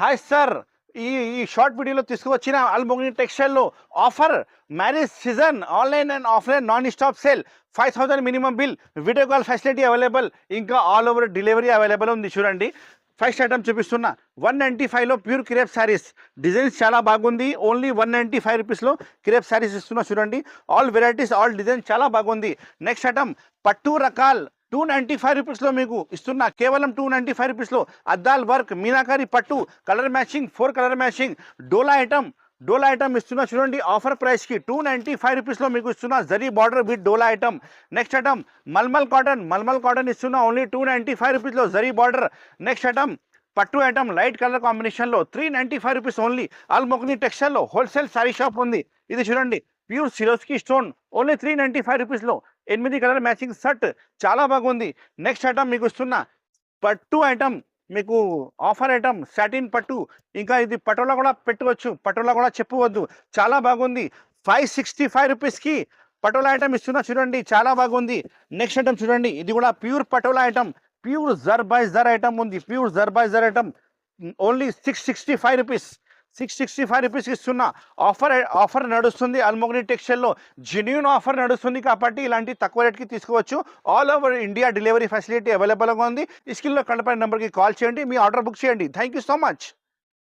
Hi sir. ఈ ఈ short వీడియోలో తీసుకువచ్చిన అల్మోగ్ని టెక్స్టైల్లో offer marriage season online and offline non stop sale five thousand minimum bill video call facility available ఇంకా all over delivery available ఉంది చూడండి. ఫస్ట్ ఐటమ్ చూపిస్తున్నా వన్ నైంటీ ఫైవ్లో ప్యూర్ క్రేప్ శారీస్. డిజైన్స్ చాలా బాగుంది. ఓన్లీ వన్ నైంటీ ఫైవ్ రూపీస్లో crepe saris ఇస్తున్నా చూడండి. ఆల్ వెరైటీస్ ఆల్ డిజైన్ చాలా బాగుంది. నెక్స్ట్ ఐటమ్ పట్టు రకాల్ టూ నైంటీ ఫైవ్ రూపీస్లో మీకు ఇస్తున్నా. కేవలం టూ నైంటీ ఫైవ్ రూపీస్లో అద్దాల్ వర్క్ మీనాకారి పట్టు colour matching four colour matching డోలా ఐటమ్ డోలా ఐటమ్ ఇస్తున్నా. చూడండి ఆఫర్ ప్రైస్కి టూ నైంటీ ఫైవ్ రూపీస్లో మీకు ఇస్తున్నా జరీ బార్డర్ విత్ డోలా item. Next item mulmul cotton mulmul cotton ఇస్తున్నా ఓన్లీ టూ నైంటీ ఫైవ్ రూపీస్లో జరీ బార్డర్. నెక్స్ట్ ఐటమ్ పట్టు ఐటమ్ లైట్ కలర్ కాంబినేషన్లో three ninety five rupees only. ఆల్మోక్ని టెక్స్టైల్లో హోల్సేల్ సారీ షాప్ ఉంది. ఇది చూడండి pure Swarovski stone only three ninety five రూపీస్లో ఎనిమిది కలర్ మ్యాచింగ్ షర్ట్ చాలా బాగుంది. నెక్స్ట్ ఐటమ్ మీకు ఇస్తున్న. పట్టు ఐటమ్ మీకు ఆఫర్ ఐటమ్ సాటిన్ పట్టు. ఇంకా ఇది పటోలా కూడా పెట్టుకోవచ్చు. పటోలా కూడా చెప్పవద్దు. చాలా బాగుంది. ఫైవ్ సిక్స్టీ ఫైవ్ రూపీస్కి పటోలా ఐటమ్ ఇస్తున్నా చూడండి. చాలా బాగుంది. నెక్స్ట్ ఐటమ్ చూడండి. ఇది కూడా ప్యూర్ పటోలా ఐటమ్. ప్యూర్ జర్ బై జర్ ఐటమ్ ఉంది. ప్యూర్ జర్ by జర్ item. Only six sixty five rupees. Six sixty five rupees ఇస్తున్నా ఆఫర్ ఆఫర్ నడుస్తుంది. అల్మోగ్ని టెక్స్టైల్లో జెన్యున్ ఆఫర్ నడుస్తుంది కాబట్టి ఇలాంటి తక్కువ రేట్కి తీసుకోవచ్చు. All over India delivery facility అవైలబుల్గా ఉంది. ఈ స్కిల్లో కనపడిన నెంబర్కి కాల్ చేయండి. మీ ఆర్డర్ బుక్ చేయండి. Thank you so much